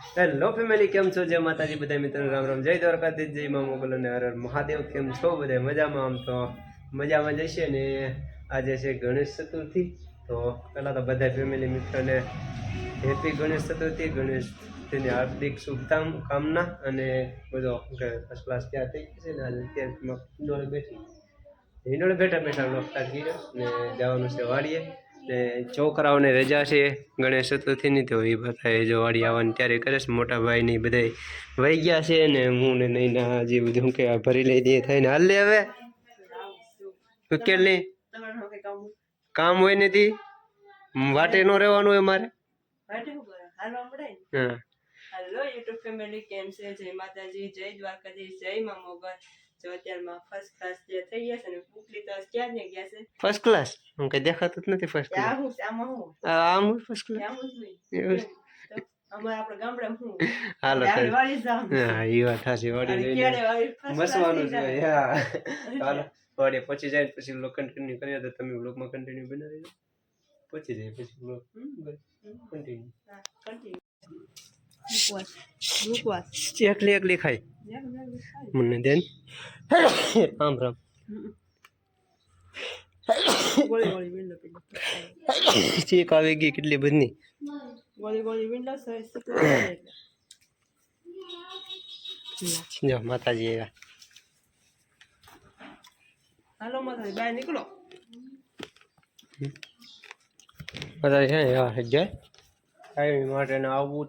Hello family કેમ છો? જય માતાજી બધા મિત્રો રામ રામ. જય દ્વારકાધીશ, જય મા મોગલ અને હર મહાદેવ. કેમ છો બધા મજામાં? આમ તો મજામાં જશે ને આજે છે ગણેશ ચતુર્થી. તો પહેલાં તો બધા ફેમિલી મિત્રોને હેપી ગણેશ ચતુર્થી ગણેશ તેની હાર્દિક શુભકામ, કામના અને બધો ફર્સ્ટ ક્લાસ ત્યાં થઈ ગઈ છે ને આજે અત્યારમાં બેઠી. હિંડોળે બેઠા બેઠા લોકતા કર્યો ને જવાનું છે વાડીએ. ને છોકરાઓને રજા છે. ગણેશ ચતુર્થીની તો એ બધા જો વાડી આવવાની ત્યારે કરે છે. મોટા ભાઈ ને બધા વહી ગયા છે ને હું ને નહીં ના જે બધું કે ભરી લઈ દઈએ થઈને. હાલ લે હવે. ઉકેલ નહીં કામ હોય નથી વાટે નો રહેવાનું હોય મારે. હા. હેલો યુટ્યુબ ફેમિલી કેમ છે? જય માતાજી જય દ્વારકાધીશ જય મા મોગલ. જો અત્યારમાં ફર્સ્ટ ક્લાસ જે થઈ ગયા છે ને પુકલી તો ક્યાં ને ગયા છે ફર્સ્ટ ક્લાસ હું કઈ દેખાતું જ નથી ફર્સ્ટ ક્લાસ હું આમાં હું આમ ફર્સ્ટ ક્લાસ હું જ નહીં. અમારે આપણે ગામડે હું હાલો. વાળી જાઉં. હા એ વાત જઈને ક્યારે વાળી class મસવાનું છે. હા હાલો વાડીએ પહોંચી જાય પછી બ્લોગ કન્ટિન્યુ કરીએ તો તમે બ્લોગમાં કન્ટિન્યુ બનાવી પહોંચી જાય પછી બ્લોગ કન્ટિન્યુ. મુકવાસ. એકલી એકલી યાર. મને દેન રામ. રામ ચેક આવી ગઈ કેટલી બધી. જો માતાજી આવ્યા. હાલો માતાજી બહાર નીકળો. માતાજી છે ને એવા જાય માટેને આવવું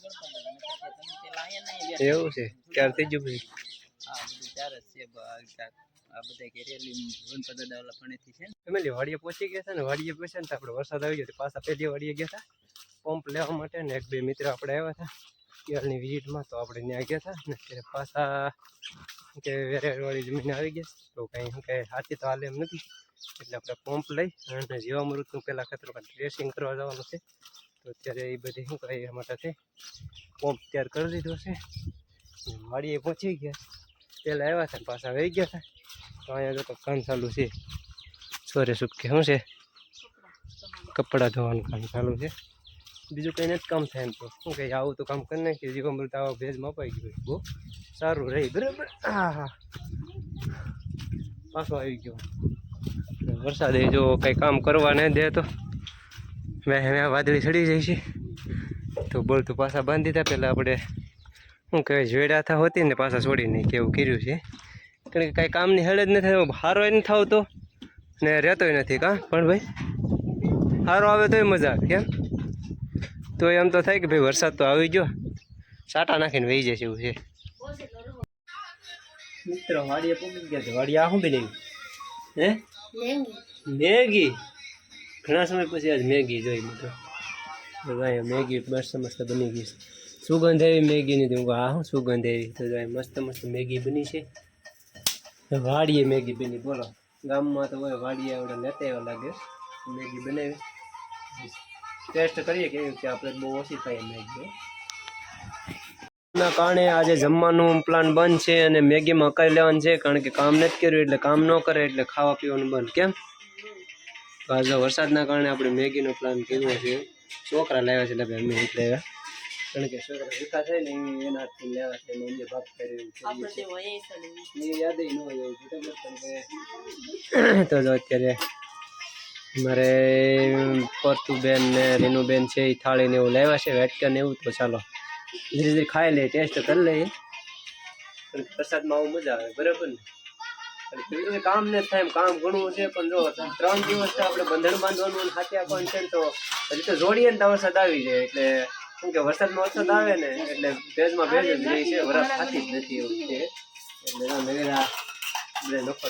દૂધ તરબૂચ. અને વેલા હવે બેઠાડો ને દાદાને એવું છે ક્યારે થઈ ગયું છે ફેમિલી વાડીએ પહોંચી ગયા છે ને વાડીએ પહોંચ્યા ને આપણે વરસાદ આવી ગયો તો પાછા પહેલી વાડીએ ગયા હતા પંપ લેવા માટે ને એક બે મિત્ર આપણે આવ્યા હતા કેરળની વિઝિટમાં તો આપણે ત્યાં ગયા હતા ને ત્યારે પાછા કે વેરેવાળી જમીન આવી ગયા તો કંઈ શું કે હાથી તો હાલે એમ નથી. એટલે આપણે પંપ લઈ અને જીવામૃતનું પહેલાં ખતરો ડ્રેસિંગ કરવા જવાનું છે. તો અત્યારે એ બધી શું કરાય એ માટે પંપ તૈયાર કરી દીધો છે. માળીએ પહોંચી ગયા. પહેલાં આવ્યા હતા પાછા વહી ગયા હતા. તો અહીંયા તો કામ ચાલુ છે. સોરે સુટકે શું છે? કપડાં ધોવાનું કામ ચાલુ છે. બીજું કંઈ નથી કામ થાય એમ તો. શું કહે આવું તો કામ કરી નાખીએ. જીવામૃત આવા ભેજ મપાઈ ગયો બહુ સારું રહી. બરાબર. હા હા પાછો આવી ગયો. વરસાદ જો કંઈ કામ કરવા નહીં દે તો. મેં વાદળી ચડી જાય છે. તો બોલતું પાછા બાંધી દીધા. પહેલાં આપણે શું કહેવાય જોડ્યા થા હોતી ને પાછા છોડી નહીં કેવું કર્યું છે. કારણ કે કાંઈ કામની હેડ જ નથી હારો નથી થાવતો ને રહેતોય નથી કાં? પણ ભાઈ હારો આવે તોય મજા કેમ તો એમ તો થાય કે ભાઈ વરસાદ તો આવી ગયો. સાટા નાખીને વહી જશે એવું છે. મિત્રો વાડીએ પૂકી ગયા છે. વાડીએ આ શું બની હે? મેગી ઘણા સમય પછી આજ મેગી જોઈ મિત્રો ભાઈ મેગી મસ્ત મસ્ત બની ગઈ છે. સુગંધ એવી મેગીની તો હું હા સુગંધ એવી. તો ભાઈ મસ્ત મસ્ત મેગી બની છે. વાડીએ મેગી બની. બોલો, ગામમાં તો હોય વાડીએ આવડે, લેતા એવા લાગે. મેગી બનાવી. ટેસ્ટ કરીએ કેવી કે આપણે બહુ ઓછી થાય મેગી ના, કારણે આજે જમવાનું પ્લાન બંધ છે અને મેગીમાં કરી લેવાનું છે? કારણ કે કામ નથી કર્યું એટલે કામ ન કરે એટલે ખાવા પીવાનું બંધ. કેમ? તો આજે વરસાદના કારણે આપણે મેગીનો પ્લાન કર્યો છે. છોકરા લાવ્યા છે એટલે અમે આવ્યા કારણ કે છોકરા ભૂખા થાય ને એના હાથથી લેવા છે અમને ભાગ. એ યાદ ન હોય તો જો અત્યારે મારે પરતુબેન ને રેનુબેન છે એ થાળીને એવું લાવ્યા છે વેટકન ને એવું. તો ચાલો ધીરે ધીરે ખાઈ લઈએ ટેસ્ટ કરી લઈએ. પ્રસાદમાં આવું મજા આવે બરાબર ને? બીજું કામ ને થાય કામ ઘણું છે, પણ જો ત્રણ દિવસ આપણે બંધન બાંધવાનું અને હાથે છે તો હજી તો જોડીએ ને તો વરસાદ આવી જાય, એટલે શું કે વરસાદમાં વરસાદ આવે ને, એટલે ભેજમાં ભેજ જ રહી છે, વરસાદ થતી જ નથી એવું છે. એટલે નવેરા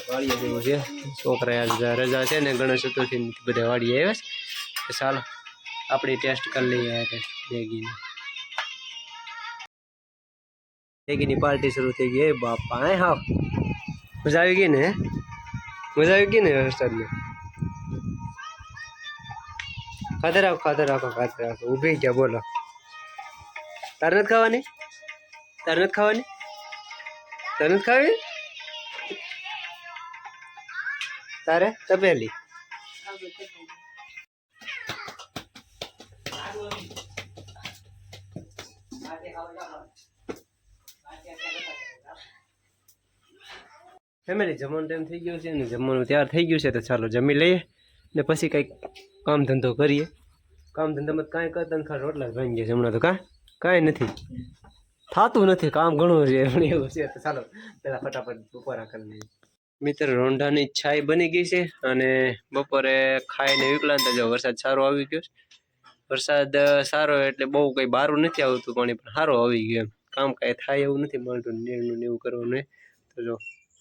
વાળીએ જેવું છે. છોકરા રજા છે ને, ગણેશ ચતુર્થી બધા વાળીએ આવ્યા ચાલો, આપણે ટેસ્ટ કરી લઈએ મેગીની મેગીની પાર્ટી શરૂ થઈ ગઈ બાપા, હા મજા આવી ગઈ ને? મજા આવી ગઈ ને વરસાદમાં? ખાતર રાખો ખાતર રાખો ખાતર રાખો ઊભી ગયા બોલો. તારે નથી ખાવાની? તારે નથી ખાવાની? તારે નથી ખાવી? તારે? તપેલી. ફેમિલી જમવાનો ટાઈમ થઈ ગયો છે ને જમવાનું તૈયાર થઈ ગયું છે તો ચાલો જમી લઈએ ને પછી કંઈક કામ ધંધો કરીએ. કામ ધંધામાં કાંઈ કરતા નથી, ખાલી રોટલા ભાંગી ગયા છે હમણાં તો કાં? કાંઈ નથી. થતું નથી, કામ ઘણું છે, પણ એવું છે તો ચાલો, પહેલાં ફટાફટ બપોરા કરી લઈએ. મિત્ર રોંઢાની છાય બની ગઈ છે અને બપોરે ખાઈને વિકલાંત જો વરસાદ સારો આવી ગયો છે. વરસાદ સારો એટલે બહુ કંઈ બારું નથી આવતું પાણી, પણ સારો આવી ગયો એમ. કામ કાંઈ થાય એવું નથી મળતું નીરનું ને એવું કરવાનું. તો જો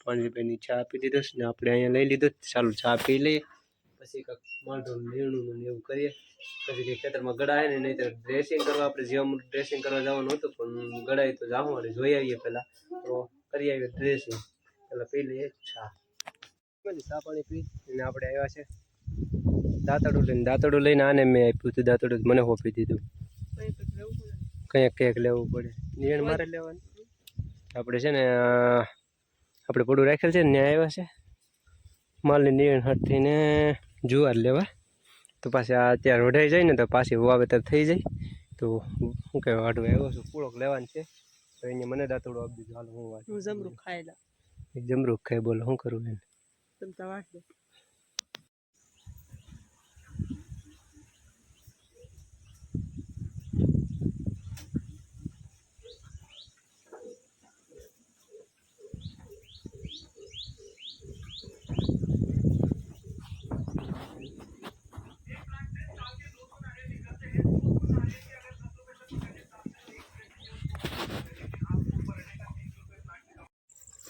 પાણીભાઈની ચા આપી દીધો ને આપણે અહીંયા લઈ લીધો. ચાલુ ચા પી લઈએ. પછી કંઈક માંડું નીરણું ને એવું કરીએ. પછી કંઈક ખેતરમાં ગળાય ને નહીં તો ડ્રેસિંગ કરવા, આપણે જેમ ડ્રેસિંગ કરવા જવાનું હતું, પણ ગળાય તો જાઉં અને જોઈ આવીએ પહેલાં. તો કરી આવીએ ડ્રેસિંગ પહેલાં પી લઈએ ચા. ચા પાણી પી અને આપણે આવ્યા છે. દાંતડું લઈને દાંતડું લઈને આને મેં આપ્યું હતું, દાંતડું મને હોપી દીધું. કંઈક કંઈક લેવું પડે. નિયણ મારે લેવાનું. આપણે છે ને આપણે પડું રાખેલ છે ને ત્યાં આવ્યા છે. માલની નિયણ હટ થઈને જુવાર લેવા. તો પાછી આ અત્યારે વઢાઈ જાય ને તો પાછી વાવેતર થઈ જાય. તો શું કહેવાય વાટવા આવ્યો છું પૂળોક લેવાનું છે. તો એને મને દાંતડું આપી દીધું હાલ હું વાત જમરૂખ ખાયેલા જમરૂખ ખાઈ બોલો શું કરું એને? તમે તો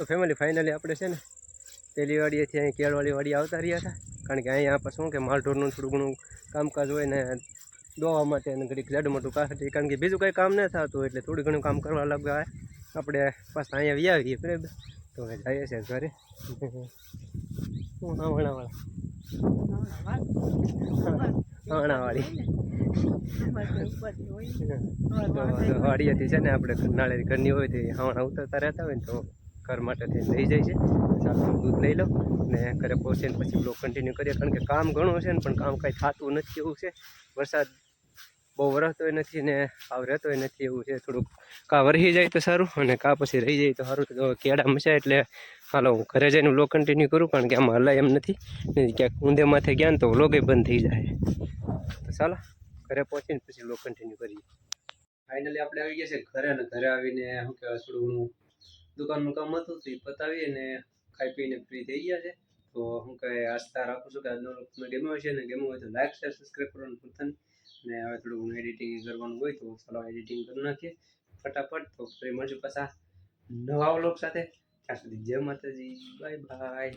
તો ફેમિલી ફાઇનલી આપણે છે ને પેલી અહીં કેળવાળી વાડી આવતા રહ્યા હતા. કારણ કે અહીંયા આપણે શું કે માલઢોરનું થોડું ઘણું કામકાજ હોય ને દોવા માટે અને ઘડીક જાડું મોટું કાઢી કારણ કે બીજું કંઈ કામ ન થતું એટલે થોડું ઘણું કામ કરવા લાગ્યા આપણે પાછા અહીંયા વી આવીએ, બરાબર? તો હવે જઈએ છીએ ઘરે. તો છે ને આપણે નાળે ઘરની હોય તે હાવણા ઉતરતા રહેતા હોય ને તો ઘર માટે થઈને લઈ જાય છે. ચાલો દૂધ લઈ લઉં ને ઘરે પહોંચીને પછી બ્લોક કન્ટિન્યુ કરીએ. કારણ કે કામ ઘણું છે ને, પણ કામ કાંઈ થતું નથી એવું છે. વરસાદ બહુ વરસતોય નથી ને આવ રહેતોય નથી એવું છે. થોડુંક કા વરસી જાય તો સારું અને કા પછી રહી જાય તો સારું. તો કેળા મચાય એટલે હાલો હું ઘરે જઈને બ્લોક કન્ટિન્યુ કરું, કારણ કે આમાં હલાય એમ નથી. ક્યાંક ઊંધે માથે ગયા ને તો વ્લોગે બંધ થઈ જાય. તો ચાલો, ઘરે પહોંચીને પછી બ્લોક કન્ટિન્યુ કરીએ. ફાઇનલી આપણે આવી ગયા છે ઘરે ને ઘરે આવીને શું કહેવાય, થોડું દુકાનનું કામ હતું તો એ પતાવી અને ખાઈ પીને ફ્રી થઈ ગયા છે. તો હું કહે આસ્થા રાખું છું કે આજનો તમને ગમ્યો છે ને ગમ્યો હોય તો લાઈક શેર સબસ્ક્રાઈબ કરવાનું ભૂલતા અને હવે થોડું હું એડિટિંગ કરવાનું હોય તો ચાલો એડિટિંગ કરી નાખીએ ફટાફટ. તો ફરી મળશું પાછા નવા વ્લોગ સાથે. ત્યાં સુધી જય માતાજી. Bye bye